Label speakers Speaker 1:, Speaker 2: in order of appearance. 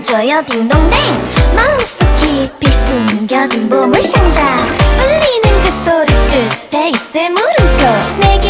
Speaker 1: 안아줘요 딩동댕. 마음속 깊이 숨겨진 보물상자. 울리는 그 소리 끝에 있을 물음표. 내게